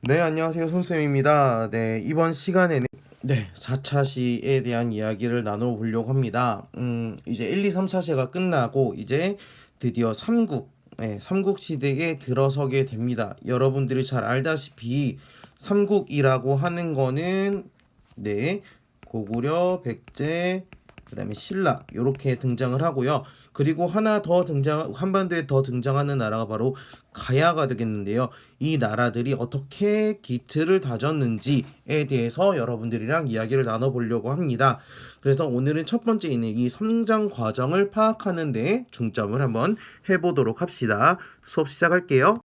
네, 안녕하세요. 손쌤입니다. 네, 이번 시간에는 네, 4차 시에 대한 이야기를 나눠 보려고 합니다. 음, 이제 1, 2, 3차 시가 끝나고 이제 드디어 3국, 네, 3국 시대에 들어서게 됩니다. 여러분들이 잘 알다시피 3국이라고 하는 거는 네, 고구려, 백제, 그다음에 신라 이렇게 등장을 하고요. 그리고 하나 더 등장 한반도에 더 등장하는 나라가 바로 가야가 되겠는데요. 이 나라들이 어떻게 기틀을 다졌는지에 대해서 여러분들이랑 이야기를 나눠보려고 합니다. 그래서 오늘은 첫 번째 있는 이 성장 과정을 파악하는 데 중점을 한번 해보도록 합시다. 수업 시작할게요.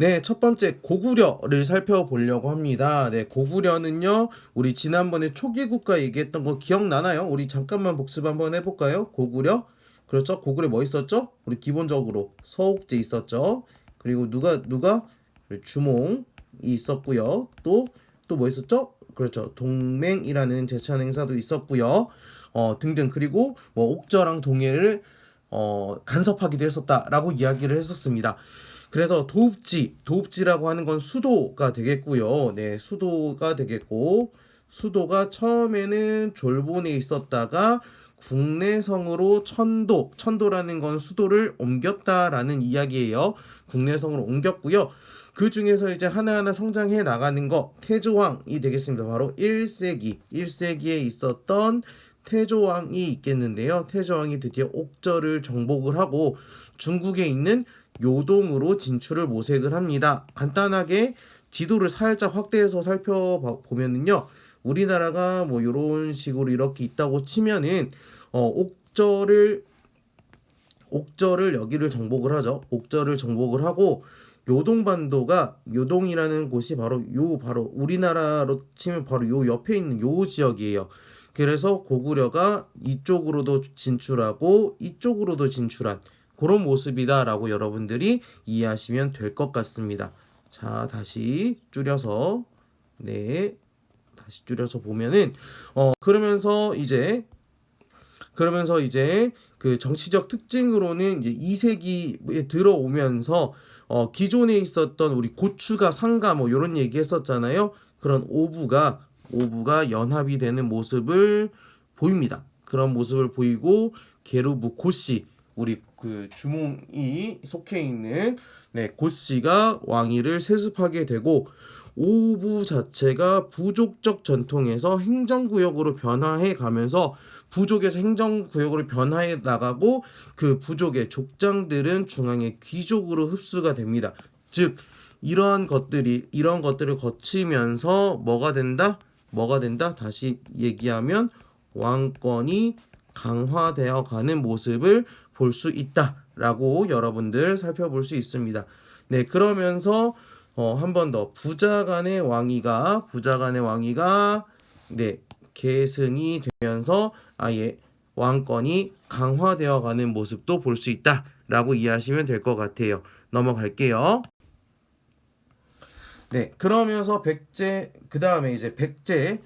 네, 첫 번째 고구려를 살펴보려고 합니다. 네, 고구려는요, 우리 지난번에 초기 국가 얘기했던 거 기억나나요? 우리 잠깐만 복습 한번 해볼까요? 고구려? 그렇죠? 고구려 뭐 있었죠? 우리 기본적으로 서옥제 있었죠? 그리고 누가, 누가? 주몽이 있었고요. 또, 또 뭐 있었죠? 그렇죠. 동맹이라는 제찬 행사도 있었고요. 어, 등등. 그리고 뭐 옥저랑 동해를 어, 간섭하기도 했었다라고 이야기를 했었습니다. 그래서 도읍지, 도읍지라고 하는 건 수도가 되겠고요. 네, 수도가 되겠고, 수도가 처음에는 졸본에 있었다가 국내성으로 천도, 천도라는 건 수도를 옮겼다라는 이야기예요. 국내성으로 옮겼고요. 그 중에서 이제 하나하나 성장해 나가는 거 태조왕이 되겠습니다. 바로 1세기, 1세기에 있었던 태조왕이 있겠는데요. 태조왕이 드디어 옥저를 정복을 하고 중국에 있는 요동으로 진출을 모색을 합니다. 간단하게 지도를 살짝 확대해서 살펴보면은요. 우리나라가 뭐 이런 식으로 이렇게 있다고 치면은 어, 옥저를 옥저를 여기를 정복을 하죠. 옥저를 정복을 하고 요동반도가 요동이라는 곳이 바로 요 바로 우리나라로 치면 바로 요 옆에 있는 요 지역이에요. 그래서 고구려가 이쪽으로도 진출하고 이쪽으로도 진출한 그런 모습이다라고 여러분들이 이해하시면 될 것 같습니다. 자, 다시 줄여서 네. 다시 줄여서 보면은 어 그러면서 이제 그러면서 이제 그 정치적 특징으로는 이제 2세기에 들어오면서 어 기존에 있었던 우리 고추가 상가 뭐 이런 얘기 했었잖아요. 그런 오부가 오부가 연합이 되는 모습을 보입니다. 그런 모습을 보이고 게르부 고씨 우리 그 주몽이 속해 있는 네, 고씨가 왕위를 세습하게 되고 오부 자체가 부족적 전통에서 행정구역으로 변화해 가면서 부족에서 행정구역으로 변화해 나가고 그 부족의 족장들은 중앙의 귀족으로 흡수가 됩니다. 즉 이러한 것들이 이런 것들을 거치면서 뭐가 된다? 뭐가 된다? 다시 얘기하면 왕권이 강화되어 가는 모습을 볼 수 있다라고 여러분들 살펴볼 수 있습니다. 네, 그러면서 어, 한 번 더 부자 간의 왕위가 부자 간의 왕위가 네, 계승이 되면서 아예 왕권이 강화되어 가는 모습도 볼 수 있다라고 이해하시면 될 것 같아요. 넘어갈게요. 네, 그러면서 백제 그 다음에 이제 백제의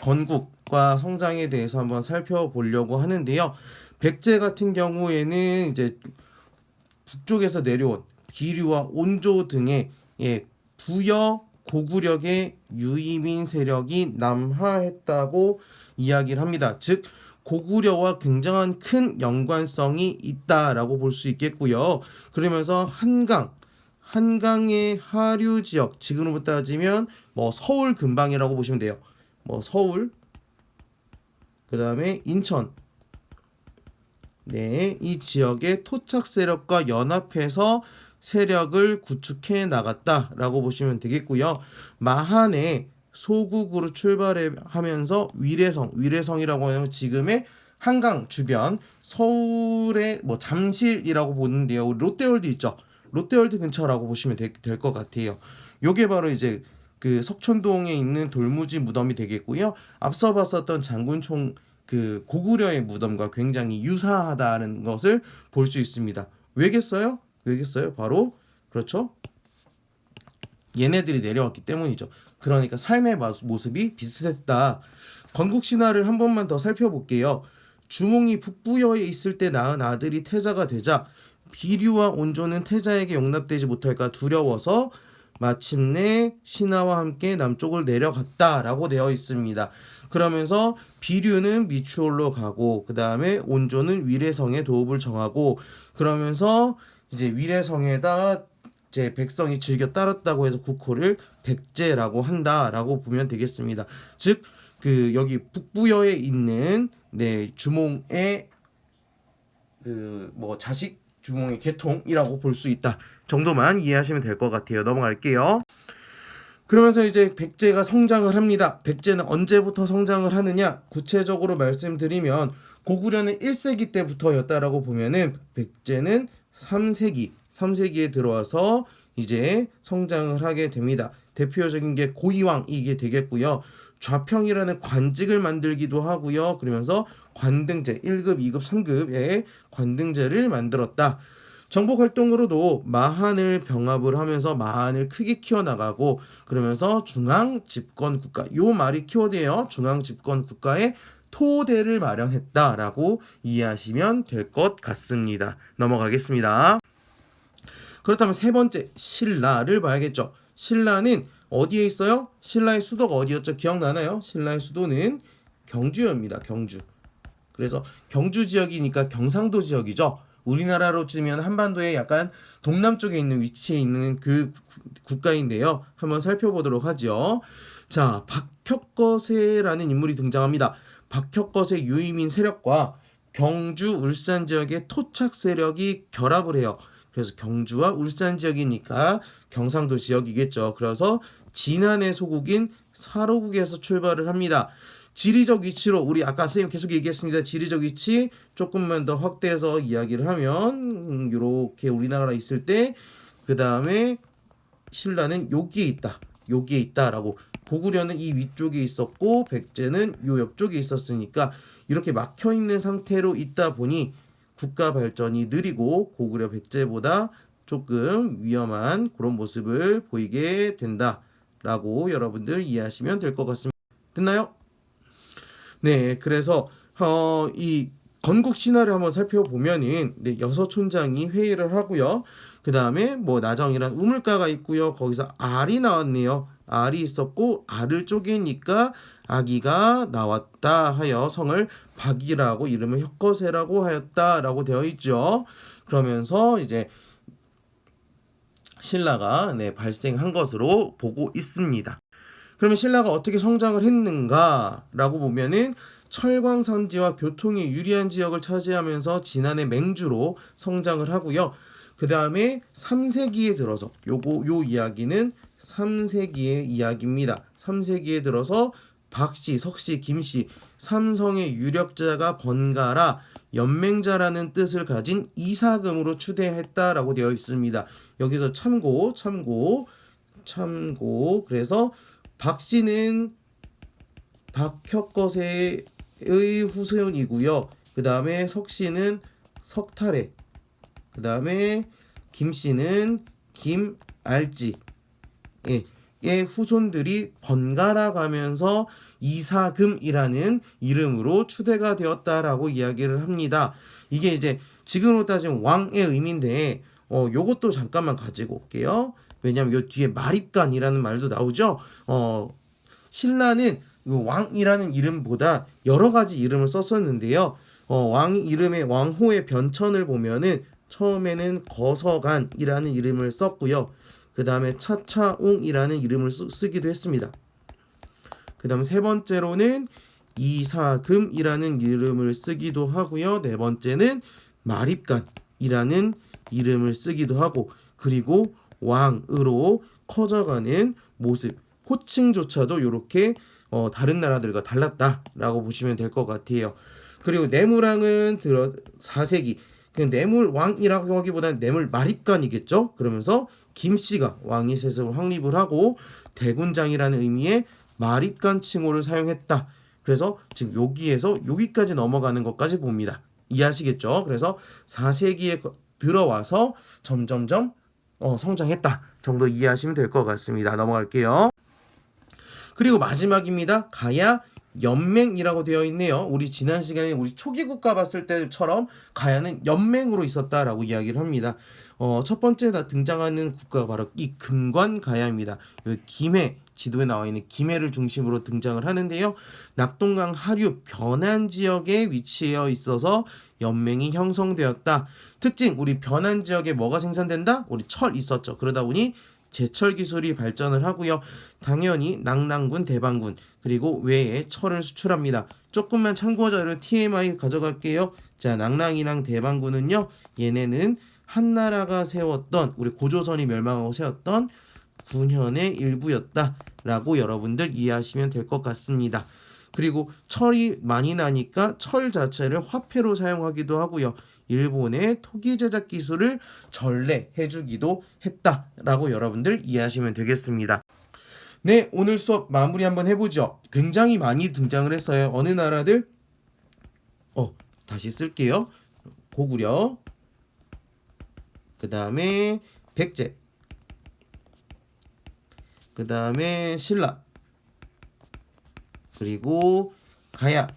건국과 성장에 대해서 한번 살펴보려고 하는데요. 백제 같은 경우에는 이제 북쪽에서 내려온 기류와 온조 등의 예, 부여 고구려의 유이민 세력이 남하했다고 이야기를 합니다. 즉 고구려와 굉장한 큰 연관성이 있다라고 볼 수 있겠고요. 그러면서 한강 한강의 하류 지역 지금으로 따지면 뭐 서울 근방이라고 보시면 돼요. 뭐 서울 그 다음에 인천 네, 이 지역의 토착 세력과 연합해서 세력을 구축해 나갔다라고 보시면 되겠고요. 마한의 소국으로 출발하면서 위례성, 위례성이라고 하면 지금의 한강 주변 서울의 뭐 잠실이라고 보는데요. 롯데월드 있죠. 롯데월드 근처라고 보시면 될 것 같아요. 요게 바로 이제 그 석촌동에 있는 돌무지 무덤이 되겠고요. 앞서 봤었던 장군총 그 고구려의 무덤과 굉장히 유사하다는 것을 볼 수 있습니다. 왜겠어요? 왜겠어요? 바로 그렇죠. 얘네들이 내려왔기 때문이죠. 그러니까 삶의 모습이 비슷했다. 건국 신화를 한 번만 더 살펴볼게요. 주몽이 북부여에 있을 때 낳은 아들이 태자가 되자 비류와 온조는 태자에게 용납되지 못할까 두려워서 마침내 신하와 함께 남쪽을 내려갔다라고 되어 있습니다. 그러면서 비류는 미추홀로 가고 그 다음에 온조는 위례성에 도읍을 정하고 그러면서 이제 위례성에다 이제 백성이 즐겨 따랐다고 해서 국호를 백제라고 한다라고 보면 되겠습니다. 즉 그 여기 북부여에 있는 네 주몽의 그 뭐 자식 주몽의 계통이라고 볼 수 있다 정도만 이해하시면 될 것 같아요. 넘어갈게요. 그러면서 이제 백제가 성장을 합니다. 백제는 언제부터 성장을 하느냐? 구체적으로 말씀드리면 고구려는 1세기 때부터였다라고 보면은 백제는 3세기, 3세기에 들어와서 이제 성장을 하게 됩니다. 대표적인 게 고이왕 이게 되겠고요. 좌평이라는 관직을 만들기도 하고요. 그러면서 관등제 1급, 2급, 3급의 관등제를 만들었다. 정복 활동으로도 마한을 병합을 하면서 마한을 크게 키워나가고 그러면서 중앙 집권 국가 요 말이 키워드예요. 중앙 집권 국가의 토대를 마련했다라고 이해하시면 될 것 같습니다. 넘어가겠습니다. 그렇다면 세 번째 신라를 봐야겠죠. 신라는 어디에 있어요? 신라의 수도가 어디였죠? 기억나나요? 신라의 수도는 경주입니다. 경주. 그래서 경주 지역이니까 경상도 지역이죠. 우리나라로 치면 한반도의 약간 동남쪽에 있는 위치에 있는 그 구- 국가인데요. 한번 살펴보도록 하죠. 자, 박혁거세라는 인물이 등장합니다. 박혁거세 유이민 세력과 경주 울산 지역의 토착 세력이 결합을 해요. 그래서 경주와 울산 지역이니까 경상도 지역이겠죠. 그래서 진안의 소국인 사로국에서 출발을 합니다. 지리적 위치로 우리 아까 선생님 계속 얘기했습니다. 지리적 위치 조금만 더 확대해서 이야기를 하면 이렇게 우리나라 있을 때 그 다음에 신라는 여기에 있다. 여기에 있다라고 고구려는 이 위쪽에 있었고 백제는 요 옆쪽에 있었으니까 이렇게 막혀 있는 상태로 있다 보니 국가 발전이 느리고 고구려 백제보다 조금 위험한 그런 모습을 보이게 된다라고 여러분들 이해하시면 될 것 같습니다. 됐나요? 네, 그래서 어, 이 건국 신화를 한번 살펴보면은 네, 여섯 촌장이 회의를 하고요. 그 다음에 뭐 나정이란 우물가가 있고요. 거기서 알이 나왔네요. 알이 있었고 알을 쪼개니까 아기가 나왔다 하여 성을 박이라고 이름을 혁거세라고 하였다라고 되어 있죠. 그러면서 이제 신라가 네, 발생한 것으로 보고 있습니다. 그러면 신라가 어떻게 성장을 했는가라고 보면은 철광 산지와 교통이 유리한 지역을 차지하면서 진안의 맹주로 성장을 하고요. 그 다음에 3세기에 들어서 요거 요 이야기는 3세기의 이야기입니다. 3세기에 들어서 박씨, 석씨, 김씨 삼성의 유력자가 번갈아 연맹자라는 뜻을 가진 이사금으로 추대했다라고 되어 있습니다. 여기서 참고, 참고, 참고. 그래서 박 씨는 박혁거세의 후손이고요. 그 다음에 석 씨는 석탈의, 그 다음에 김 씨는 김알지, 예, 의 후손들이 번갈아 가면서 이사금이라는 이름으로 추대가 되었다라고 이야기를 합니다. 이게 이제 지금으로 따지면 왕의 의미인데 어 요것도 잠깐만 가지고 올게요. 왜냐면 요 뒤에 마립간이라는 말도 나오죠. 어 신라는 그 왕이라는 이름보다 여러 가지 이름을 썼었는데요. 어 왕 이름의 왕호의 변천을 보면은 처음에는 거서간이라는 이름을 썼고요. 그 다음에 차차웅이라는 이름을 쓰, 쓰기도 했습니다. 그 다음 세 번째로는 이사금이라는 이름을 쓰기도 하고요. 네 번째는 마립간이라는 이름을 쓰기도 하고 그리고 왕으로 커져가는 모습 호칭조차도 이렇게 어, 다른 나라들과 달랐다라고 보시면 될 것 같아요. 그리고 내무랑은 들어 4세기 그 내물 왕이라고 하기보다는 내물 마립간이겠죠. 그러면서 김씨가 왕위 세습을 확립을 하고 대군장이라는 의미의 마립간 칭호를 사용했다. 그래서 지금 여기에서 여기까지 넘어가는 것까지 봅니다. 이해하시겠죠? 그래서 4세기에 들어와서 점점점 어, 성장했다 정도 이해하시면 될 것 같습니다. 넘어갈게요. 그리고 마지막입니다. 가야 연맹이라고 되어 있네요. 우리 지난 시간에 우리 초기 국가 봤을 때처럼 가야는 연맹으로 있었다라고 이야기를 합니다. 어, 첫 번째 다 등장하는 국가가 바로 이 금관 가야입니다. 여기 김해 지도에 나와 있는 김해를 중심으로 등장을 하는데요. 낙동강 하류 변한 지역에 위치해 있어서 연맹이 형성되었다. 특징 우리 변한 지역에 뭐가 생산된다? 우리 철 있었죠. 그러다 보니 제철 기술이 발전을 하고요. 당연히 낙랑군, 대방군 그리고 외에 철을 수출합니다. 조금만 참고 자료 TMI 가져갈게요. 자, 낙랑이랑 대방군은요. 얘네는 한나라가 세웠던 우리 고조선이 멸망하고 세웠던 군현의 일부였다라고 여러분들 이해하시면 될 것 같습니다. 그리고 철이 많이 나니까 철 자체를 화폐로 사용하기도 하고요. 일본의 토기 제작 기술을 전래해주기도 했다라고 여러분들 이해하시면 되겠습니다. 네, 오늘 수업 마무리 한번 해보죠. 굉장히 많이 등장을 했어요. 어느 나라들? 어, 다시 쓸게요. 고구려, 그 다음에 백제, 그 다음에 신라, 그리고 가야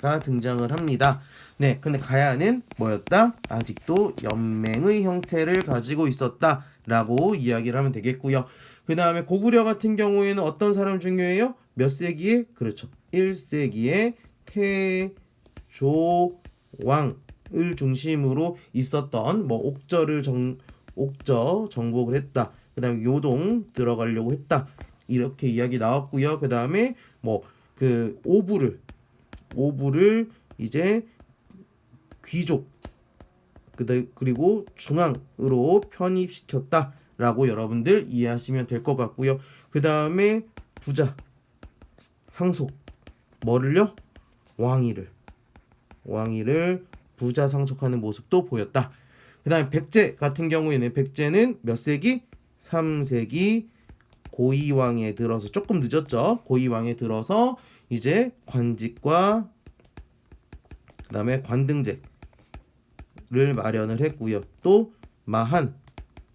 가 등장을 합니다. 네, 근데 가야는 뭐였다? 아직도 연맹의 형태를 가지고 있었다 라고 이야기를 하면 되겠고요. 그 다음에 고구려 같은 경우에는 어떤 사람 중요해요? 몇 세기에? 그렇죠. 1세기에 태조왕을 중심으로 있었던 뭐 옥저를 정 옥저 정복을 했다. 그 다음에 요동 들어가려고 했다. 이렇게 이야기 나왔고요. 그 다음에 뭐 그 오부를 오부를 이제 귀족 그리고 중앙으로 편입시켰다라고 여러분들 이해하시면 될 것 같고요. 그 다음에 부자 상속 뭐를요? 왕위를 왕위를 부자 상속하는 모습도 보였다. 그 다음에 백제 같은 경우에는 백제는 몇 세기? 3세기 고이왕에 들어서 조금 늦었죠. 고이왕에 들어서 이제 관직과 그다음에 관등제를 마련을 했고요. 또 마한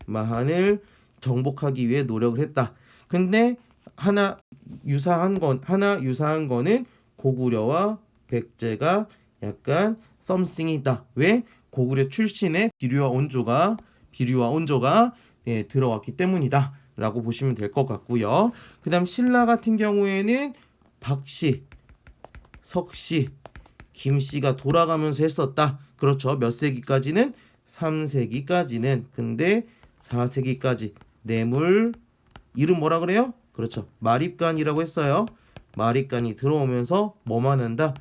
마한을 정복하기 위해 노력을 했다. 근데 하나 유사한 건 하나 유사한 거는 고구려와 백제가 약간 썸씽이다. 왜? 고구려 출신의 비류와 온조가 비류와 온조가 예, 들어왔기 때문이다. 라고 보시면 될 것 같고요. 그 다음 신라 같은 경우에는 박씨, 석씨, 김씨가 돌아가면서 했었다. 그렇죠. 몇 세기까지는? 3세기까지는. 근데 4세기까지 뇌물 이름 뭐라 그래요? 그렇죠. 마립간이라고 했어요. 마립간이 들어오면서 뭐만 한다?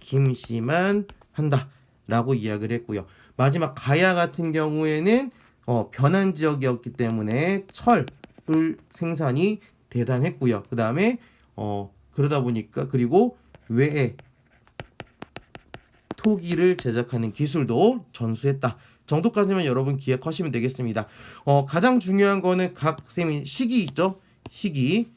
김씨만 한다. 라고 이야기를 했고요. 마지막 가야 같은 경우에는 어, 변한 지역이었기 때문에 철을 생산이 대단했고요. 그 다음에 어, 그러다 보니까 그리고 외에 토기를 제작하는 기술도 전수했다. 정도까지만 여러분 기억하시면 되겠습니다. 어, 가장 중요한 거는 각 쌤이 시기 있죠? 시기.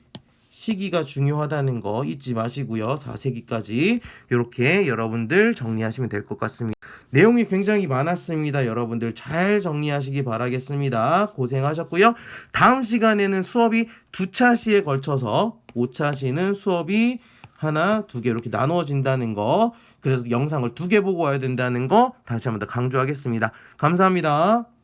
시기가 중요하다는 거 잊지 마시고요. 4세기까지 이렇게 여러분들 정리하시면 될 것 같습니다. 내용이 굉장히 많았습니다. 여러분들 잘 정리하시기 바라겠습니다. 고생하셨고요. 다음 시간에는 수업이 두 차시에 걸쳐서 5차시는 수업이 하나, 두 개 이렇게 나누어진다는 거. 그래서 영상을 두 개 보고 와야 된다는 거 다시 한번 더 강조하겠습니다. 감사합니다.